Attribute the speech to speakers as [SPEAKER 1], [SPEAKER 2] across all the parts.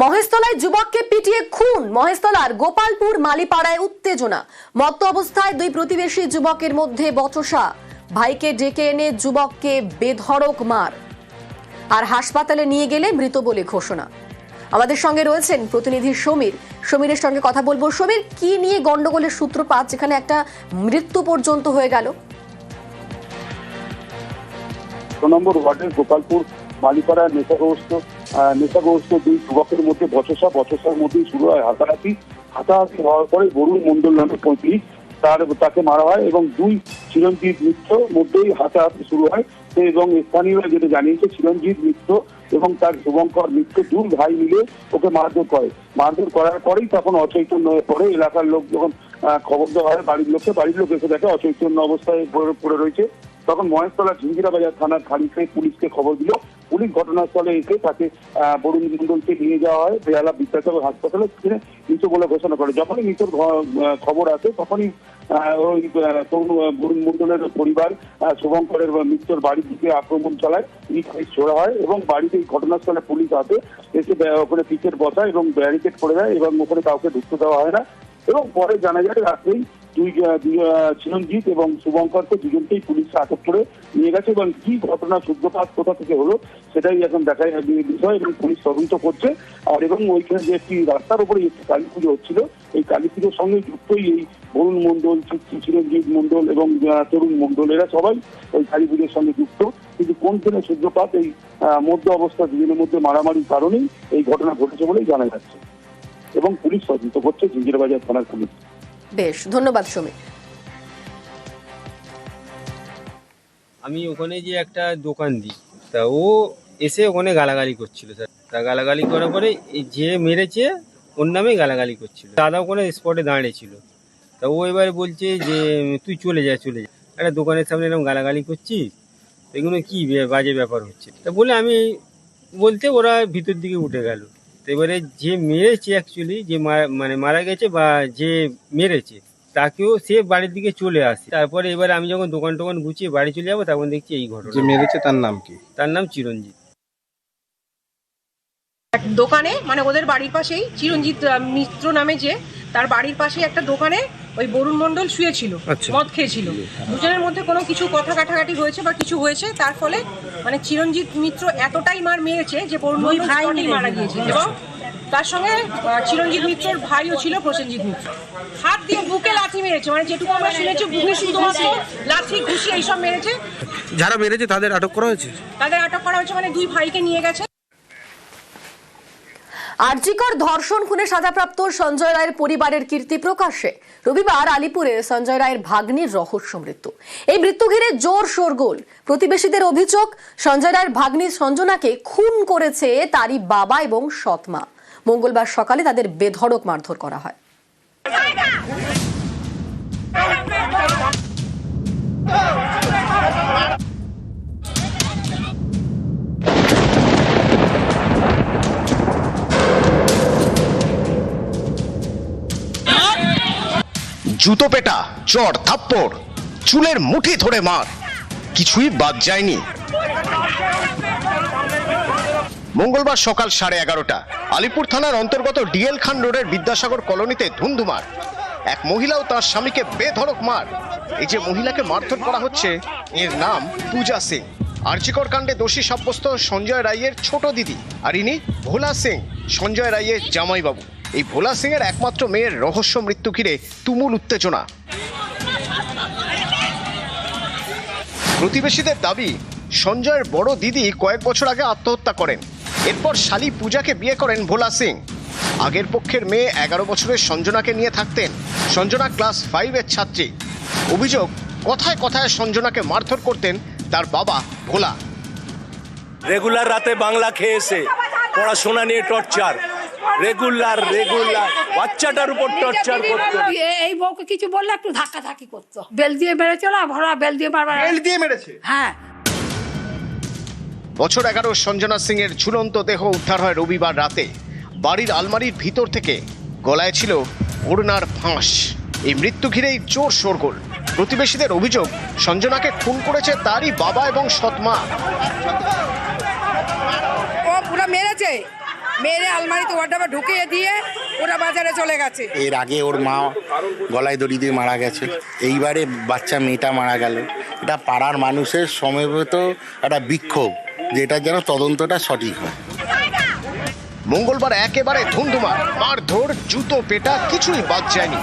[SPEAKER 1] মহেশতলায় যুবককে পিটিয়ে খুন। মহেশতলার গোপালপুর মালিপাড়ায় উত্তেজনা। মত্ত অবস্থায় দুই প্রতিবেশী যুবকের মধ্যে বচসা। ভাইকে ডেকে এনে যুবককে বেধড়ক মার। আর হাসপাতালে নিয়ে গেলে মৃত বলে ঘোষণা। আমাদের সঙ্গে রয়েছেন প্রতিনিধি সমীর। সমীরের সঙ্গে কথা বলব। সমীর, কি নিয়ে গন্ডগোলের সূত্রপাত যেখানে একটা মৃত্যু পর্যন্ত হয়ে গেল?
[SPEAKER 2] নম্বর ওয়ার্ডের গোপালপুর মালিপাড়া নেশাগ্রস্ত নেশাগ্রস্ত দুই যুবকের মধ্যে বচসা, বচসার মধ্যেই শুরু হয় হাতাহাতি। হাতাহাতি হওয়ার পরে বরুণ মন্ডল নামে পঁয়ত্রিশ তার, তাকে মারা হয় এবং দুই চিরঞ্জিত মিত্র মধ্যেই হাতাহাতি শুরু হয়। এবং স্থানীয়রা যেটা জানিয়েছে চিরঞ্জিত মিত্র এবং তার শুভঙ্কর মিত্র দুই ভাই মিলে ওকে মারধর করে। মারধর করার পরেই তখন অচৈতন্য হয়ে পড়ে। এলাকার লোক যখন খবর দেওয়া হয় বাড়ির লোককে, বাড়ির লোক এসে দেখে অচৈতন্য অবস্থায় পড়ে রয়েছে। তখন মহেশতলা ঝিঞ্জিরা বাজার থানার খালিতে পুলিশকে খবর দিল। পুলিশ ঘটনাস্থলে এসে তাকে বরুণ মন্ডলকে নিয়ে যাওয়া হয়। বেহালা বিদ্যাসাগর হাসপাতালে সেখানে মৃত বলে ঘোষণা করে। যখনই আহ, খবর আসে তখনই ওই তরুণ বরুণ মন্ডলের পরিবার শুভঙ্করের মৃত্যুর বাড়ির দিকে আক্রমণ চালায়। ইট ছোড়া হয় এবং বাড়িতে ঘটনাস্থলে পুলিশ আসে এসে ওখানে পিকেট বসায় এবং ব্যারিকেড করে দেয় এবং ওখানে কাউকে ঢুকতে দেওয়া হয় না। এবং পরে জানা যায় রাত্রেই দুই চিরঞ্জিত এবং শুভঙ্করকে দুজনকেই পুলিশ আটক করে নিয়ে গেছে এবং কি ঘটনা, সূত্রপাত, কোথা থেকে হলো, সেটাই এখন দেখার বিষয় এবং পুলিশ তদন্ত করছে। আর এবং ওইখানে যে একটি রাস্তার উপরে একটি কালী পুজো হচ্ছিল, এই কালী পুজোর সঙ্গে যুক্তই এই বরুণ মণ্ডল, চি- চিরঞ্জিত মণ্ডল এবং তরুণ মণ্ডল, এরা সবাই ওই কালী পুজোর সঙ্গে যুক্ত। কিন্তু কোন দিনে সূত্রপাত, এই মধ্য অবস্থা দুজনের মধ্যে মারামারির কারণেই এই ঘটনা ঘটেছে বলেই জানা যাচ্ছে। এবং পুলিশ তদন্ত করছে জিঞ্জিরাবাজার থানার পুলিশ।
[SPEAKER 1] বেশ, ধন্যবাদ সমীর।
[SPEAKER 3] আমি ওখানে যে একটা দোকান দিই, তা ও এসে ওখানে গালাগালি করছিল, স্যার। তা গালাগালি করার পরে যে মেরেছে, ওর নামে গালাগালি করছিল। দাদা ওখানে স্পটে দাঁড়িয়েছিল। তা ও এবারে বলছে যে, তুই চলে যা চলে যা। একটা দোকানের সামনে এরকম গালাগালি করছিস? এগুলো কী বাজে ব্যাপার হচ্ছে? তা বলে আমি বলতে ওরা ভিতর দিকে উঠে গেল। এবারে যে মেরেছে অ্যাকচুয়ালি যে মানে মারা গেছে বা যে মেরেছে তাকেও সে বাড়ির দিকে চলে আসে। তারপরে এবারে আমি যখন দোকান টোকান গুছিয়ে বাড়ি চলে যাব তখন দেখছি এই ঘটনা।
[SPEAKER 4] যে মেরেছে তার নাম কি?
[SPEAKER 3] তার নাম চিরঞ্জিত।
[SPEAKER 5] দোকানে মানে ওদের বাড়ির পাশেই চিরঞ্জিত মিত্র নামে যে তার বাড়ির পাশেই একটা দোকানে ওই বরুণ মণ্ডল শুয়েছিল
[SPEAKER 4] আচ্ছা।
[SPEAKER 5] মদ খেয়েছিল। দুজনের মধ্যে কোনো কিছু কথা কাটাকাটি হয়েছে বা কিছু হয়েছে তার ফলে মানে চিরঞ্জিত মিত্র এতটাই মার মেরেছে যে বরুণ মণ্ডল মারা গিয়েছে এবং তার সঙ্গে চিরঞ্জিত মিত্রর ভাইও ছিল প্রসেনজিৎ মিত্র। হাত দিয়ে বুকে লাথি মেরেছে মানে যেটুকু আমরা শুনেছি বুকে শুধুমাত্র লাথি ঘুষি এইসব মেরেছে।
[SPEAKER 4] যারা মেরেছে তাদের আটক করা হয়েছে?
[SPEAKER 5] তাদের আটক করা হয়েছে মানে দুই ভাইকে নিয়ে গেছে।
[SPEAKER 1] আরজিকর ধর্ষণ খুনে সাজাপ্রাপ্ত সঞ্জয় রায়ের পরিবারের কীর্তি প্রকাশে রবিবার আলিপুরে সঞ্জয় রায়ের ভাগ্নির রহস্য মৃত্যু। এই মৃত্যু ঘিরে জোর শোরগোল। প্রতিবেশীদের অভিযোগ, সঞ্জয় রায়ের ভাগ্নি সঞ্জনাকে খুন করেছে তারই বাবা এবং সৎমা মঙ্গলবার সকালে তাদের বেধড়ক মারধর করা হয়।
[SPEAKER 6] জুতো পেটা চড় থাপ্পড়, চুলের মুঠি ধরে মার। কিছুই বাদ যায়নি। মঙ্গলবার সকাল সাড়ে এগারোটা, আলিপুর থানার অন্তর্গত ডিএল খান রোডের বিদ্যাসাগর কলোনিতে ধুন্ধুমার। এক মহিলা ও তার স্বামীকে বেধড়ক মার। এই যে মহিলাকে মারধর করা হচ্ছে, এর নাম পূজা সিং। আর্জিকর কাণ্ডে দোষী সাব্যস্ত সঞ্জয় রায়ের ছোট দিদি। আর ইনি ভোলা সিং, সঞ্জয় রায়ের জামাইবাবু। এই ভোলা সিং এর একমাত্র মেয়ের রহস্য মৃত্যু ঘিরে তুমুল উত্তেজনা। প্রতিবেশীদের দাবি, সঞ্জয়ের বড় দিদি কয়েক বছর আগে আত্মহত্যা করেন। এরপর শালি পূজাকে বিয়ে করেন ভোলা সিং। আগের পক্ষের মেয়ে এগারো বছরের সঞ্জনাকে নিয়ে থাকতেন। সঞ্জনা ক্লাস ফাইভের ছাত্রী। অভিযোগ, কথায় কথায় সঞ্জনাকে মারধর করতেন তার বাবা ভোলা।
[SPEAKER 7] রেগুলার রাতে বাংলা খেয়ে এসে পড়াশোনা নিয়ে টর্চার। রেগুলার রেগুলার বাচ্চাটার উপর টর্চার করতো
[SPEAKER 8] এই বউকে কিছু বললে একটু ধাক্কা ধাক্কি করতো। বেল দিয়ে মেরেছিল ভরা বেল দিয়ে মারবার
[SPEAKER 4] দিয়ে মেরেছে?
[SPEAKER 8] হ্যাঁ।
[SPEAKER 6] বছর এগারো সঞ্জনা সিং এর ঝুলন্ত দেহ উদ্ধার হয় রবিবার রাতে। বাড়ির আলমারির ভিতর থেকে গলায় ছিল ওড়নার ফাঁস। এই মৃত্যু ঘিরেই চোর শোরগোল। প্রতিবেশীদের অভিযোগ সঞ্জনাকে খুন করেছে তারই বাবা এবং সৎমা
[SPEAKER 8] ও মেরেছে? মেরে আলমারিতে ওয়ার্ডাবে ঢুকিয়ে দিয়ে ওরা বাজারে চলে গেছে।
[SPEAKER 9] এর আগে ওর মা গলায় দড়ি দিয়ে মারা গেছে। এইবারে বাচ্চা মেয়েটা মারা গেল। এটা পাড়ার মানুষের সমবেত একটা বিক্ষোভ যেটা যেন তদন্তটা সঠিক হয়।
[SPEAKER 6] মঙ্গলবার একেবারে ধুন্ধুমার মারধর জুতো পেটা কিছুই বাদ যায়নি।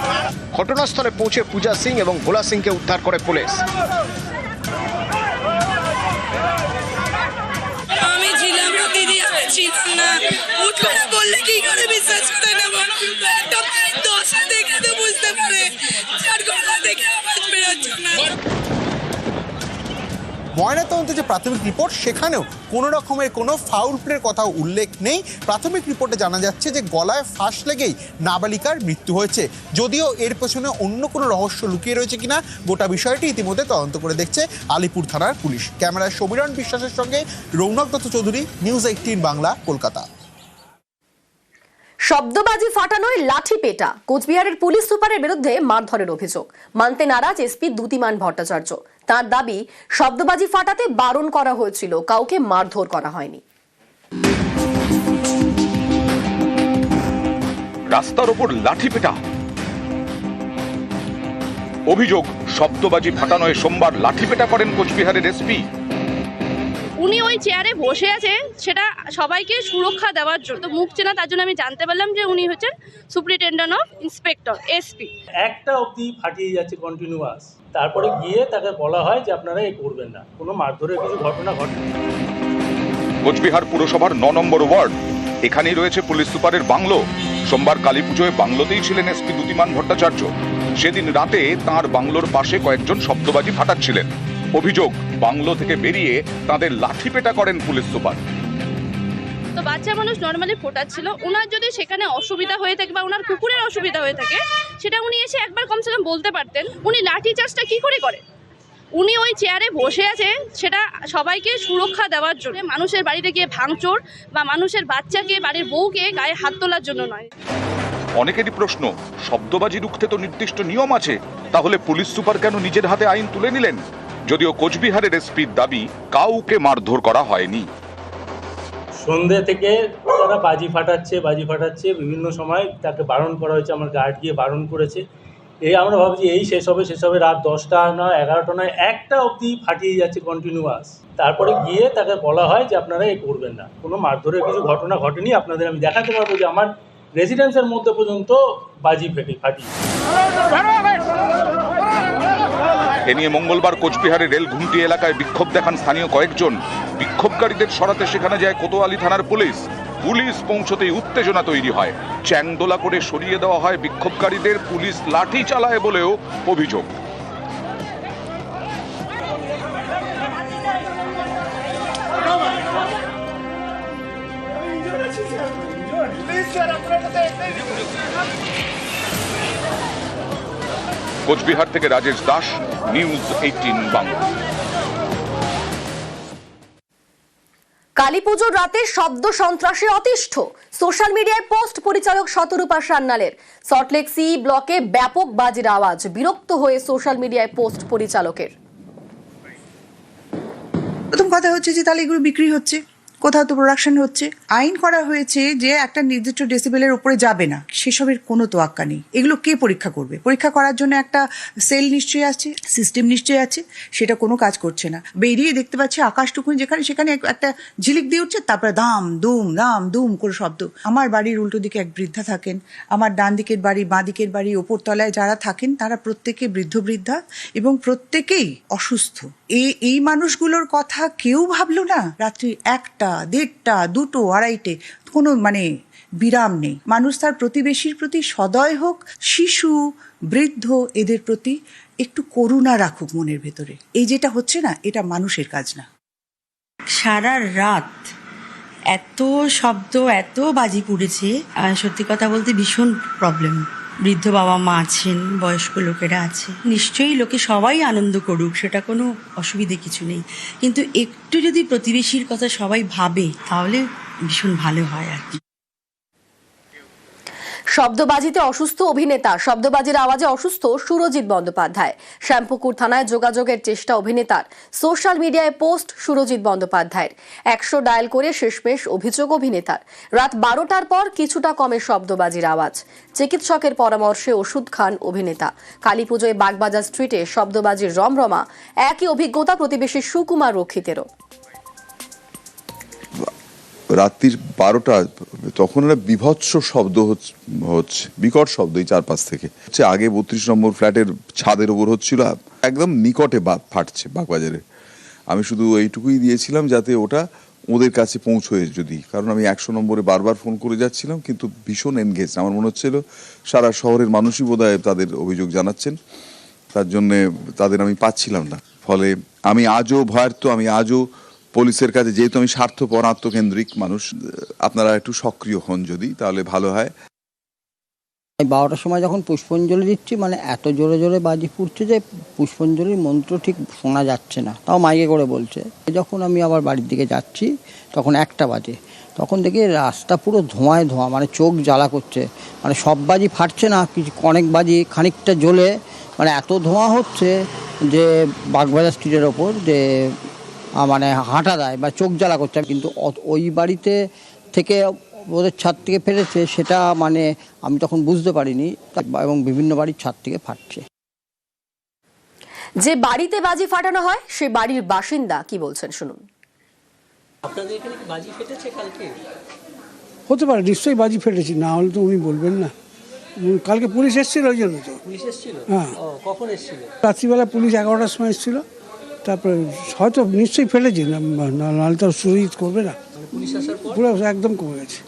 [SPEAKER 6] ঘটনাস্থলে পৌঁছে পূজা সিং এবং ভোলা সিংকে উদ্ধার করে পুলিশ।
[SPEAKER 8] দিদি আমি ছিলাম না হুট করে
[SPEAKER 10] যে প্রাথমিক রিপোর্ট, সেখানেও কোনো রকমের কোনো ফাউল প্লের কথা উল্লেখ নেই। প্রাথমিক রিপোর্টে জানা যাচ্ছে যে গলায় ফাঁস লেগেই নাবালিকার মৃত্যু হয়েছে। যদিও এর পেছনে অন্য কোনো রহস্য লুকিয়ে রয়েছে কিনা, গোটা বিষয়টি ইতিমধ্যে তদন্ত করে দেখছে আলিপুর থানার পুলিশ। ক্যামেরায় সমীরণ বিশ্বাসের সঙ্গে রৌনক দত্ত চৌধুরী নিউজ এইটিন বাংলা, কলকাতা।
[SPEAKER 1] শব্দবাজি ফাটানোয় লাঠি পেটা, কোচবিহারের পুলিশ সুপারের বিরুদ্ধে মারধরের অভিযোগ। মানতে নারাজ এসপি দ্যুতিমান ভট্টাচার্য। তার দাবি শব্দবাজি ফাটাতে বারণ করা হয়েছিল কাউকে মারধর করা হয়নি।
[SPEAKER 11] রাস্তার ওপর লাঠি পেটা। অভিযোগ শব্দবাজি ফাটানোয় সোমবার লাঠি পেটা করেন কোচবিহারের এসপি।
[SPEAKER 12] উনি ওই চেয়ারে বসে আছে সেটা সবাইকে সুরক্ষা দেওয়ার জন্য। তো মুখ চেনা তার জন্য আমি জানতে পারলাম যে উনি হচ্ছেন সুপ্রিনটেন্ডেন্ট অফ ইন্সপেক্টর এসপি।
[SPEAKER 13] একটা অবধি ফাটিয়ে যাচ্ছে কন্টিনিউয়াস তারপরে গিয়ে তাকে বলা হয় যে আপনারা এ করবেন না। কোনো মারধরের কিছু ঘটনা ঘটেনি।
[SPEAKER 11] কোচবিহার পুরসভার ন নম্বর ওয়ার্ড। এখানেই রয়েছে পুলিশ সুপারের বাংলো। সোমবার কালী পুজোয় বাংলোতেই ছিলেন এসপি দ্যুতিমান ভট্টাচার্য। সেদিন রাতে তার বাংলোর পাশে কয়েকজন শব্দবাজি ফাটাচ্ছিলেন। অভিযোগ, বাংলো থেকে বেরিয়ে তাদের লাঠি পেটা করেন পুলিশ সুপার।
[SPEAKER 12] তো বাচ্চা মানুষ নর্মালি ফোটাচ্ছিল। ওনার যদি সেখানে অসুবিধা হয়ে থাকে বা ওনার কুকুরের অসুবিধা হয়ে থাকে, সেটা উনি এসে একবার কমসে কম বলতে পারতেন, উনি লাঠি চার্জটা কি করে করেন? উনি ওই চেয়ারে বসে আছে, সেটা সবাইকে সুরক্ষা দেওয়ার জন্য, মানুষের বাড়িতে গিয়ে ভাঙচোর বা মানুষের বাচ্চাকে, বাড়ির বউকে গায়ে হাত তোলার জন্য নয়।
[SPEAKER 11] অনেকেরই প্রশ্ন, শব্দবাজি রুখতে তো নির্দিষ্ট নিয়ম আছে, তাহলে পুলিশ সুপার কেন নিজের হাতে আইন তুলে নিলেন? যদিও কোচবিহারের এসপির দাবি, কাউকে মারধর করা হয়নি।
[SPEAKER 13] সন্ধ্যে থেকে তারা বাজি ফাটাচ্ছে বাজি ফাটাচ্ছে বিভিন্ন সময় তাকে বারণ করা হয়েছে আমার গার্ড গিয়ে বারণ করেছে এই আমরা ভাবছি এই শেষ হবে শেষ হবে রাত দশটা নয় এগারোটা নয় একটা অবধি ফাটিয়ে যাচ্ছে কন্টিনিউয়াস তারপরে গিয়ে তাকে বলা হয় যে আপনারা এ করবেন না কোনো মারধরের কিছু ঘটনা ঘটেনি আপনাদের আমি দেখাতে পারব যে আমার রেসিডেন্সের মধ্যে পর্যন্ত বাজি ফেটে ফাটিয়ে
[SPEAKER 11] এ নিয়ে মঙ্গলবার কোচবিহারের রেল ঘুমটি এলাকায় বিক্ষোভ দেখান স্থানীয় কয়েকজন। বিক্ষোভকারীদের সরাতে সেখানে যায় কোতোয়ালি থানার পুলিশ। পুলিশ পৌঁছতেই উত্তেজনা তৈরি হয়। চ্যাংদোলা করে সরিয়ে দেওয়া হয় বিক্ষোভকারীদের, পুলিশ লাঠি চালায় বলেও অভিযোগ। কোচবিহার থেকে রাজেশ দাস নিউজ এইটিন বাংলা।
[SPEAKER 1] কালী পুজোর রাতে শব্দ সন্ত্রাসে অতিষ্ঠ। সোশ্যাল মিডিয়ায় পোস্ট পরিচালক শতরূপা সান্যালের। সল্টলেক সি ব্লকে ব্যাপক বাজির আওয়াজ বিরক্ত হয়ে সোশ্যাল মিডিয়ায় পোস্ট পরিচালকের।
[SPEAKER 8] প্রথম কথা হচ্ছে যে তাহলে এগুলো বিক্রি হচ্ছে। কোথাও তো প্রোডাকশন হচ্ছে। আইন করা হয়েছে যে একটা নির্দিষ্ট ডেসিবেলের উপরে যাবে না। সেসবের কোনো তোয়াক্কা নেই। এগুলো কে পরীক্ষা করবে? পরীক্ষা করার জন্য একটা সেল নিশ্চয়ই আছে সিস্টেম নিশ্চয়ই আছে, সেটা কোনো কাজ করছে না। বেরিয়ে দেখতে পাচ্ছি আকাশটুকুন যেখানে, সেখানে একটা ঝিলিক দিয়ে উঠছে, তারপরে দাম, দুম দাম, দুম করে শব্দ। আমার বাড়ির উল্টো দিকে এক বৃদ্ধা থাকেন। আমার ডান দিকের বাড়ি, বাঁ দিকের বাড়ি ওপর তলায় যারা থাকেন, তারা প্রত্যেকে বৃদ্ধ বৃদ্ধা এবং প্রত্যেকেই অসুস্থ। এই এই মানুষগুলোর কথা কেউ ভাবলো না? রাত্রি একটা দেড়টা, দুটো, আড়াইটে, কোনো মানে বিরাম নেই। মানুষ তার প্রতিবেশীর প্রতি সদয় হোক, শিশু, বৃদ্ধ, এদের প্রতি একটু করুণা রাখুক মনের ভেতরে। এই যেটা হচ্ছে না, এটা মানুষের কাজ না।
[SPEAKER 14] সারা রাত এত শব্দ, এত বাজি পড়েছে সত্যি কথা বলতে ভীষণ প্রবলেম বৃদ্ধ বাবা মা আছেন, বয়স্ক লোকেরা আছে, নিশ্চয়ই লোকে সবাই আনন্দ করুক, সেটা কোনো অসুবিধে কিছু নেই। কিন্তু একটু যদি প্রতিবেশীর কথা সবাই ভাবে, তাহলে ভীষণ ভালো হয় আর কি।
[SPEAKER 1] শব্দবাজিতে অসুস্থ অভিনেতা। শব্দবাজির আওয়াজে অসুস্থ সুরজিৎ বন্দ্যোপাধ্যায়। শ্যামপুকুর থানায় যোগাযোগের চেষ্টা অভিনেতার। সোশ্যাল মিডিয়ায় পোস্ট সুরজিৎ বন্দ্যোপাধ্যায়ের। একশো ডায়াল করে শেষমেশ অভিযোগ অভিনেতার। রাত বারোটার পর কিছুটা কমে শব্দবাজির আওয়াজ। চিকিৎসকের পরামর্শে ওষুধ খান অভিনেতা। কালীপুজোয় বাগবাজার স্ট্রিটে শব্দবাজির রমরমা। একই অভিজ্ঞতা প্রতিবেশী সুকুমার রক্ষিতেরও।
[SPEAKER 15] রাত্রির বারোটা, তখন একটা বিভৎস শব্দ হচ্ছে বিকট শব্দ এই চারপাশ থেকে। হচ্ছে আগে বত্রিশ নম্বর ফ্ল্যাটের ছাদের ওপর হচ্ছিল, একদম নিকটে বা, ফাটছে বাগবাজারে। আমি শুধু এইটুকুই দিয়েছিলাম যাতে ওটা ওদের কাছে পৌঁছয় যদি, কারণ আমি একশো নম্বরে বারবার ফোন করে যাচ্ছিলাম, কিন্তু ভীষণ এনগেজ আমার মনে হচ্ছিল সারা শহরের মানুষই বোধহয় তাদের অভিযোগ জানাচ্ছেন। তার জন্যে তাদের আমি পাচ্ছিলাম না। ফলে আমি আজও ভয়ার্থ, আমি আজও পুলিশের কাছে, যেহেতু আমি স্বার্থপর, আত্মকেন্দ্রিক মানুষ আপনারা একটু সক্রিয় হন যদি, তাহলে ভালো হয়।
[SPEAKER 16] বারোটার সময় যখন পুষ্পাঞ্জলি দিচ্ছি মানে এত জোরে জোরে বাজি ফুটছে যে পুষ্পাঞ্জলির মন্ত্র ঠিক শোনা যাচ্ছে না। তাও মাইকে করে বলছে। যখন আমি আবার বাড়ির দিকে যাচ্ছি, তখন একটা বাজে। তখন দেখি রাস্তা পুরো ধোঁয়ায় ধোঁয়া মানে চোখ জ্বালা করছে। মানে সব বাজি ফাটছে না, কিছু অনেক বাজি, খানিকটা জ্বলে। মানে এত ধোঁয়া হচ্ছে যে বাগবাজার স্ট্রিটের ওপর যে মানে হাঁটা দেয় বা চোখ জ্বালা করছে কিন্তু অত- ওই বাড়িতে থেকে ওদের ছাদ থেকে ফেলেছে সেটা মানে আমি তখন বুঝতে পারিনি এবং বিভিন্ন বাড়ির ছাদ থেকে ফাটছে।
[SPEAKER 1] যে বাড়িতে বাজি ফাটানো হয় সে বাড়ির বাসিন্দা কি বলছেন শুনুন।
[SPEAKER 16] আপনাদের এখানে কি বাজি ফেটেছে কালকে?
[SPEAKER 17] হতে পারে নিশ্চয়ই বাজি ফেটেছি না হলে তো উনি বলবেন না। কালকে পুলিশ এসেছিল ওই জন্য তো।
[SPEAKER 16] পুলিশ এসেছিল?
[SPEAKER 17] হ্যাঁ।
[SPEAKER 16] কখন এসেছিল?
[SPEAKER 17] রাত্রিবেলা পুলিশ এগারোটার সময় এসেছিল। তারপরে হয়তো নিশ্চয়ই ফেলেছি নাহলে তো সুইচ করবে না। পুরো একদম কমে গেছে।